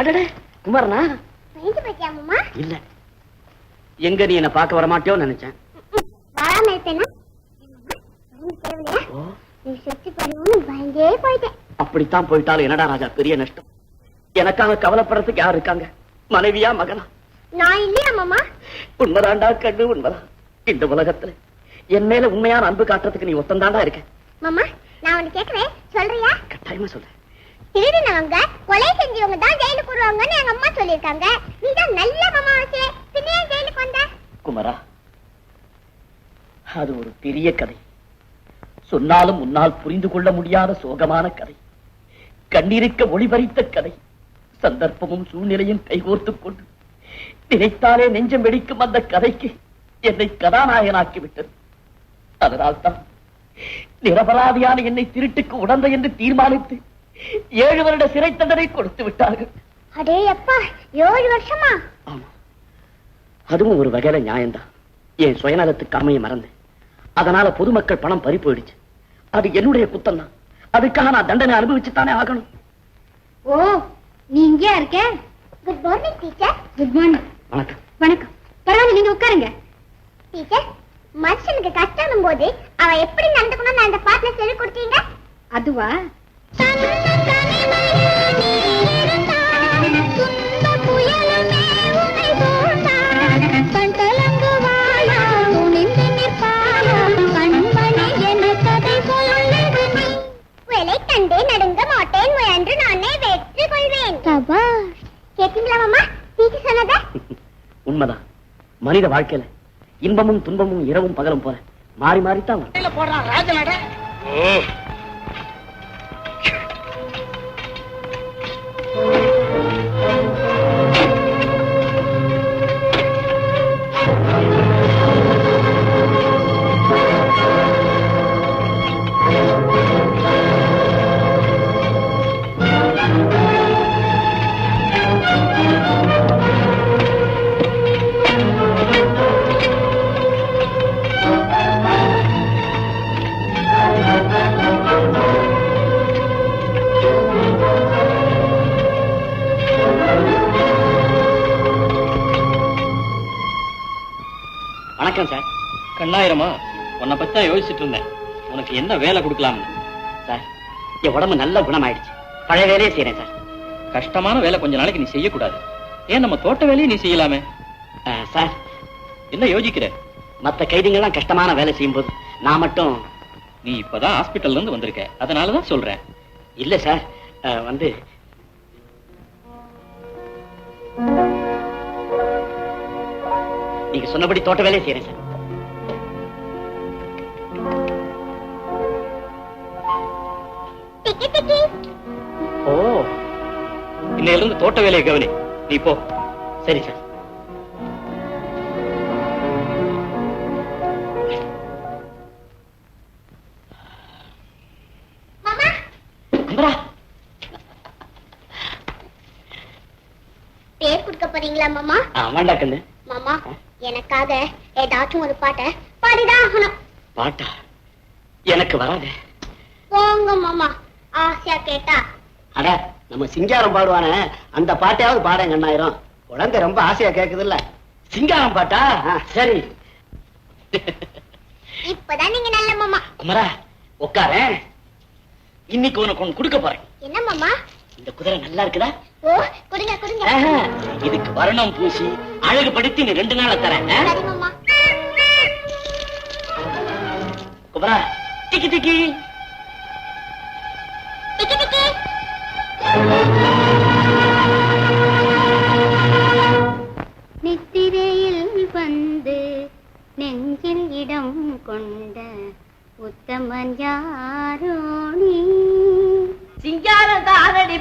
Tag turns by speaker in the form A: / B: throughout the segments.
A: அடடே குமாரனா?
B: பயந்து மாமா
A: இல்ல. எங்க நீ என்ன பார்க்க வர மாட்டியோன்னு நினைச்சேன்.
B: வராம இருப்பேனா? நீ செத்து போடுவோம்னு பயந்தே போயிட்டேன்.
A: அப்படித்தான் போயிட்டாலும் என்னடா ராஜா பெரிய நஷ்டம்? எனக்காக கவலைப்படுறதுக்கு யார் இருக்காங்க? மனைவியா மகனா?
B: நான் இல்லையா மாமா?
A: உண்மைதான்டா கண்ணு உண்மைதான். இந்த உலகத்துல என் மேல உண்மையான அன்பு காட்டுறதுக்கு நீ ஒத்தந்தாண்டா இருக்க.
B: மாமா நான் உனக்கு கேக்குறேன். சொல்றியா?
A: கட்டாயமா சொல்றேன்
B: திருடினவங்க கொலை செஞ்சவங்க தான் ஜெயிலுக்கு இருக்காங்க. நீ தான் நல்ல மாமா வச்சு ஜெயிலுக்கு வந்த.
A: குமரா அது ஒரு பெரிய கதை. சொன்னாலும் உன்னால் புரிந்து கொள்ள முடியாத சோகமான கதை. கண்ணீருக்க ஒளிபறித்த கதை. சந்தர்ப்பமும் சூழ்நிலையும் கைகோர்த்துக் கொண்டு நினைத்தாலே நெஞ்சம் வெடிக்கும் அந்த கதைக்கு என்னை கதாநாயகனாக்கி விட்டது அதனால்தான் நிரபராதியான என்னை திருட்டுக்கு உடந்த என்று தீர்மானித்து ஏழு வருட சிறை தண்டனை கொடுத்து விட்டார்கள்.
B: அடே அப்பா ஏழு வருஷமா?
A: ஆமா. அதுவும் ஒரு வகையில நியாயம்தான். என் சுயநலத்துக்கு அமைய மறந்தேன். அதனால பொதுமக்கள் பணம் பறி போயிடுச்சு. அது என்னுடைய குத்தம் தான் அதுக்காக நான் தண்டனை அனுபவிச்சுத்தானே ஆகணும்.
B: ஓ நீ இங்கேயா இருக்க? Good morning teacher good morning
A: வணக்கம்.
B: வணக்கம். பரவாயில்ல நீங்க உட்காருங்க. டீச்சர் மனுஷனுக்கு கஷ்டம் போது அவ எப்படி நடந்துக்கணும் அந்த பாட்டுல சொல்லி கொடுத்தீங்க?
C: அதுவா?
B: கேட்டீங்களா மாமா? டீச்சர் சொன்னதை?
A: உண்மைதான். மனித வாழ்க்கையில இன்பமும் துன்பமும் இரவும் பகலும் போல மாறி மாறித்தான் வரும். வணக்கம்
D: கண்ணாயிரமா உன்னை பத்தி தான் யோசிச்சுட்டு இருந்தேன். உனக்கு என்ன வேலை கொடுக்கலாம்னு?
A: சார் என் உடம்பு நல்ல குணமாயிடுச்சு. பழைய வேலையே செய்யறேன் சார்.
D: கஷ்டமான வேலை கொஞ்ச நாளைக்கு நீ செய்யக்கூடாது. ஏன் நம்ம தோட்ட வேலையை நீ செய்யலாமே?
A: சார்.
D: என்ன யோசிக்கிற?
A: மத்த கைதிங்கெல்லாம் கஷ்டமான வேலை செய்யும்போது நான் மட்டும்
D: நீ இப்பதான் ஹாஸ்பிட்டல்ல இருந்து வந்திருக்க. அதனாலதான் சொல்றேன்.
A: இல்ல சார். வந்து நீங்க சொன்னபடி தோட்ட வேலையை செய்யறேன் சார். ஓ
D: இன்னையில இருந்து தோட்ட வேலையை கவனி. நீ போ.
A: சரி சார்.
B: பேர் கொடுக்க போறீங்களா மாமா?
A: ஆமாண்டா கண்ணு.
B: மாமா எனக்காக ஏதாச்சும் ஒரு பாட்டை பாடிதான் ஆகணும்.
A: பாட்டா? எனக்கு வராதே.
B: போங்க மாமா. ஆசையா கேட்டா?
A: அட நம்ம சிங்காரம் பாடுவானே அந்த பாட்டையாவது பாடங்க அண்ணாயிரம் குழந்தை ரொம்ப ஆசையா கேக்குது இல்ல சிங்காரம் பாட்டா? சரி.
B: இப்பதான் நீங்க நல்ல மாமா.
A: குமரா உட்காரேன் இன்னைக்கு உனக்கு ஒண்ணு கொடுக்க போறேன்.
B: என்ன மாமா?
A: இந்த குதிரை நல்லா இருக்குதா?
B: ஓ கொடுங்க கொடுங்க.
A: இதுக்கு வர்ணம் பூசி அழகுபடுத்தி நீ ரெண்டு நாள தரேன் குமரா டிக்கி டிக்கி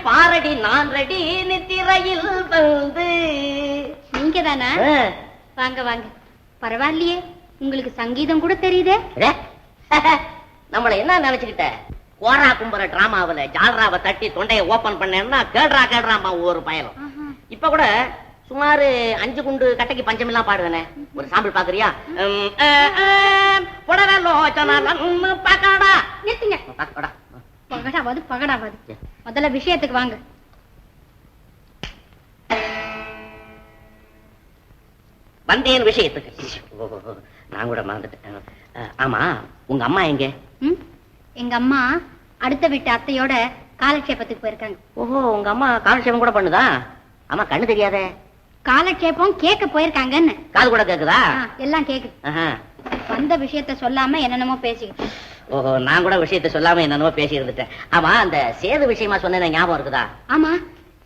E: பாரடி நான் ரெடி நித்திரையில் வந்து.
C: நீங்க தானா வாங்க வாங்க. பரவாயில்லையே. உங்களுக்கு சங்கீதம் கூட தெரியுதே.
E: நம்மள என்ன நினைச்சுக்கிட்ட? கோரா கும்பர டிராமாவுல ஜால்ராவை தட்டி தொண்டையை ஓபன் பண்ணேன்னா கேடுறா கேடுறாமா ஒவ்வொரு பயலும்.
C: ஆஹா.
E: இப்ப கூட சுமார் அஞ்சு குண்டு கட்டைக்கு பஞ்சமெல்லாம் பாடுவேனே. ஒரு சாம்பிள் பாக்குறியா? அஹ், புடரலோச்சனலன்னு பாக்காடா.
C: நிறுத்துங்க.
E: பாக்கடா.
C: பகடாவாது பகடாவாது. முதல்ல விஷயத்துக்கு வாங்க.
E: வந்தேன் விஷயத்துக்கு. நான் கூட மறந்துட்டேன். ஆமா உங்க அம்மா எங்க?
C: எங்க அம்மா அடுத்த வீட்டு அத்தையோட காலட்சேபத்துக்கு போயிருக்காங்க.
E: ஓஹோ உங்க அம்மா காலட்சேபம் கூட பண்ணுதா? அம்மா கண்ணு தெரியாத.
C: காலட்சேபம் கேட்க போயிருக்காங்கன்னு.
E: காது கூட கேக்குதா?
C: எல்லாம் கேக்குது. வந்த விஷயத்த சொல்லாம என்னென்னமோ பேசிக்கிட்டு
E: ஓஹோ நான் கூட விஷயத்த சொல்லாம என்னென்னமோ பேசி இருந்துட்டேன். ஆமா அந்த சேது விஷயமா சொன்னேன் ஞாபகம் இருக்குதா?
C: ஆமா.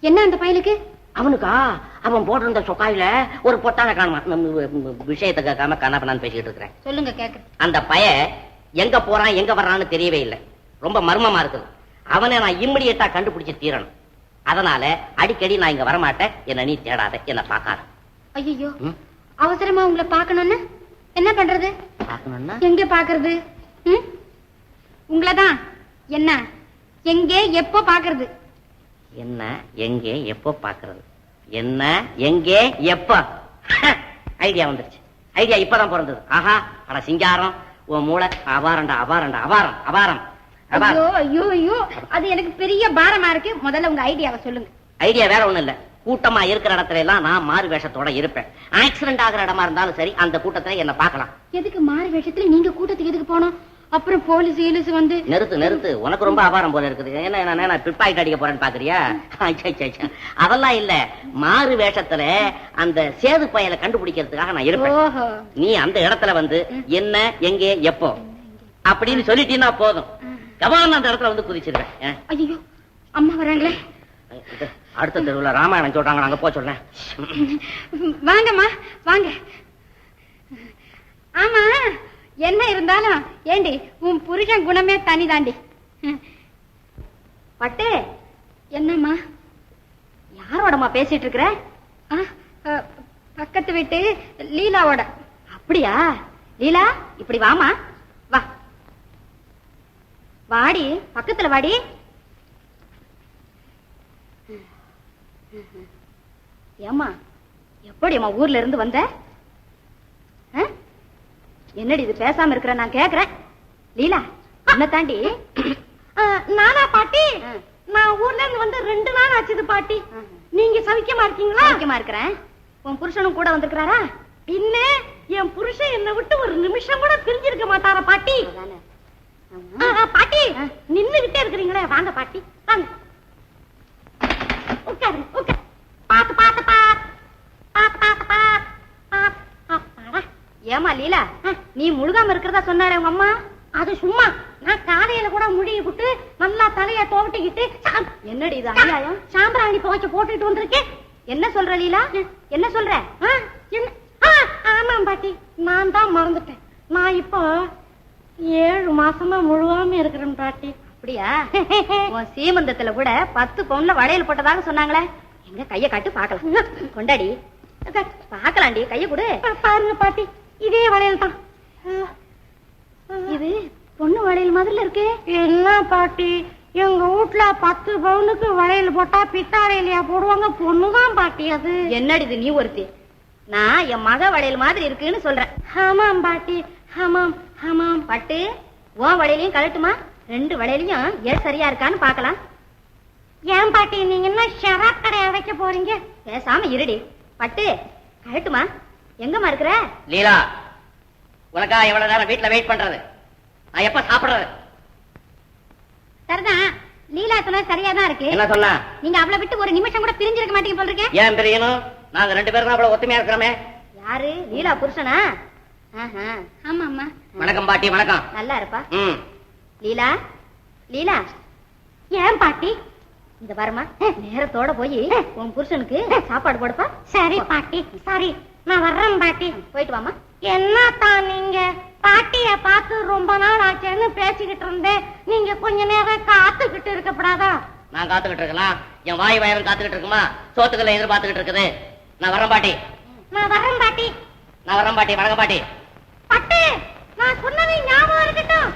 C: என்ன அந்த பயலுக்கு?
E: அவனுக்கா? அவன் போட்டிருந்த சொக்காயில ஒரு பொட்டான காணுமா? விஷயத்தை கேட்காம கண்ணாப்பண்ணான்னு பேசிக்கிட்டு இருக்கிறேன்.
C: சொல்லுங்க கேக்குறேன்
E: அந்த பய எங்க போறான் எங்க வர்றான்னு தெரியவே இல்லை. ரொம்ப மர்மமா இருக்குது. அவனை நான் இம்மிடியட்டா கண்டுபிடிச்சு தீரணும். அதனால அடிக்கடி நான் இங்க வரமாட்டேன். என்ன நீ தேடாத என்ன பார்க்காத.
C: ஐயோ? அவசரமா உங்களை பார்க்கணும்னு? என்ன பண்றது?
E: பார்க்கணும்னா?
C: எங்க பாக்குறது ம்? உங்களதான். என்ன? எங்கே எப்போ பாக்குறது
E: என்ன எங்கே எப்போ பார்க்கிறது? என்ன எங்கே எப்போ? ஐடியா வந்துருச்சு. ஐடியா இப்பதான் பிறந்தது. ஆஹா அட சிங்காரம். உன் மூளை அபாரண்டா அபாரண்டா அபாரம் அபாரம்.
C: ஐயோ ஐயோ ஐயோ. அது எனக்கு பெரிய பாரமா இருக்கு. முதல்ல உங்க ஐடியாவை சொல்லுங்க.
E: ஐடியா வேற ஒண்ணும் இல்ல. கூட்டமா இருக்கிற இடத்துல எல்லாம் நான் மாறு வேஷத்தோட இருப்பேன். ஆக்சிடென்ட் ஆகிற இடமா இருந்தாலும் சரி அந்த கூட்டத்துல என்ன பார்க்கலாம்.
C: எதுக்கு மாறு வேஷத்துல நீங்க கூட்டத்துக்கு எதுக்கு போனோம் அப்புறம் போலீஸ் ஈலிஸ் வந்து
E: நிறுத்து நிறுத்து. உனக்கு ரொம்ப அபாரம் போல இருக்குது. என்ன என்ன நான் பிற்பாயிட்டு அடிக்க போறேன்னு பாக்குறியா. அதெல்லாம் இல்ல. மாறு வேஷத்துல அந்த சேது பயலை கண்டுபிடிக்கிறதுக்காக நான் இருப்பேன். நீ அந்த இடத்துல வந்து என்ன எங்கே எப்போ? அப்படின்னு சொல்லிட்டீன்னா போதும். கவான் அந்த இடத்துல வந்து குதிச்சிருவேன்?
C: ஐயோ அம்மா வராங்களே.
E: அடுத்த தெருவுல ராமாயணம் சொல்றாங்க அங்க போ சொல்றேன்
C: வாங்கம்மா வாங்க. ஆமா. என்ன இருந்தாலும் ஏண்டி உன் புருஷன் குணமே தனிதாண்டி. பட்டு என்னம்மா? யாரோடமா பேசிட்டு இருக்கிற பக்கத்து வீட்டு லீலாவோட. அப்படியா? லீலா இப்படி வாமா வா. வாடி பக்கத்துல வாடி. ஏம்மா எப்படிம்மா ஊர்ல இருந்து வந்த? என்னடி இது பேசாம இருக்கிற? நான் கேக்குறேன். லீலா என்ன தாண்டி.
F: நானா பாட்டி? நான் ஊர்ல இருந்து வந்து ரெண்டு நாள் ஆச்சுது பாட்டி. நீங்க சவிக்கமா இருக்கீங்களா?
C: சௌக்கியமா இருக்கிறேன். உன் புருஷனும் கூட வந்திருக்கிறாரா?
F: பின்ன என் புருஷன் என்னை விட்டு ஒரு நிமிஷம் கூட பிரிஞ்சிருக்க மாட்டாரா பாட்டி? பாட்டி. நின்னுகிட்டே இருக்கிறீங்களே. வாங்க பாட்டி. வாங்க. உட்காரு உட்காரு பாத்து பாத்து பாத்து. பாத்து பாத்து பாத்து.
C: ஏமா லீலா? நீ முழுகாம இருக்கிறதா சொன்னாரே உங்க அம்மா?
F: அது சும்மா. நான் காலையில கூட முடிய விட்டு நல்லா தலைய துவட்டிக்கிட்டு
C: என்னடி இது அநியாயம்?
F: சாம்பிராணி துவைச்சு போட்டுட்டு வந்திருக்கேன்
C: என்ன சொல்ற லீலா? என்ன சொல்ற?
F: ஆமாம் பாட்டி. நான் தான் மறந்துட்டேன். நான் இப்போ ஏழு மாசமா முழுகாம இருக்கிறேன் பாட்டி.
C: அப்படியா? உன் சீமந்தத்துல கூட பத்து பவுன்ல வளையல் போட்டதாக சொன்னாங்களே. எங்க கைய காட்டு பாக்கலாம் கொண்டாடி. பாக்கலாண்டி கைய கொடு.
F: பாருங்க பாட்டி. இதே வளையல் தான்
C: இது பொண்ணு வளையல் மாதிரில இருக்கு.
F: என்ன பாட்டி? எங்க வீட்ல பத்து பவுனுக்கு வளையல் போட்டா பித்தாடையிலையா போடுவாங்க? பொண்ணுதான் பாட்டி அது.
C: என்னடி இது நீ ஒருத்தி? நான் என் மக வளையல் மாதிரி இருக்குன்னு சொல்றேன்.
F: ஆமாம் பாட்டி. ஆமாம் ஆமாம்.
C: பட்டு உன் வளையலையும் கழட்டுமா? ரெண்டு வளையலையும் ஏன் சரியா இருக்கான்னு பார்க்கலாம்.
F: ஏன் பாட்டி நீங்க என்ன ஷராப் கடையா வைக்க போறீங்க?
C: பேசாம இருடி. பட்டு கழட்டுமா? எங்கம்மா இருக்கிற?
E: லீலா உனக்கா எவ்வளவு நேரம் வீட்டுல வெயிட் பண்றது. நான் எப்ப சாப்பிடுறது?
C: சரிதான் லீலா சொன்னா சரியா தான் இருக்கு.
E: என்ன சொன்னா?
C: நீங்க அவளை விட்டு ஒரு நிமிஷம் கூட பிரிஞ்சிருக்க மாட்டீங்க போல இருக்கே.
E: ஏன் பிரியணும்? நாங்க ரெண்டு பேரும் தான் அவ்வளவு ஒத்துமையா இருக்கிறோமே.
C: யாரு? லீலா புருஷனா? ஆஹா. ஆமா அம்மா
E: வணக்கம் பாட்டி வணக்கம்.
C: நல்லா இருப்பா.
E: ம்.
C: லீலா லீலா
F: ஏன் பாட்டி?
C: இந்த வரமா நேரத்தோட போய் உன் புருஷனுக்கு சாப்பாடு போடுப்பா.
F: சரி பாட்டி. சரி. நான் வர்றேன் பாட்டி.
C: போயிட்டு வாமா
F: என்னத்தான் நீங்க? பாட்டிய பார்த்து ரொம்ப நாள் ஆச்சேன்னு பேசிக்கிட்டு இருந்தேன். நீங்க கொஞ்ச நேரம் காத்துக்கிட்டு இருக்கப்படாதா
E: நான் காத்துக்கிட்டு இருக்கலாம் என் வாய் வயரும் காத்துக்கிட்டு இருக்குமா? சோத்துக்களை எதிர்பார்த்துக்கிட்டு இருக்குது. நான் வரேன் பாட்டி.
F: நான் வரேன் பாட்டி.
E: நான் வரேன் பாட்டி. வணக்கம் பாட்டி.
F: பட்டு நான் சொன்னது ஞாபகம் இருக்கட்டும்.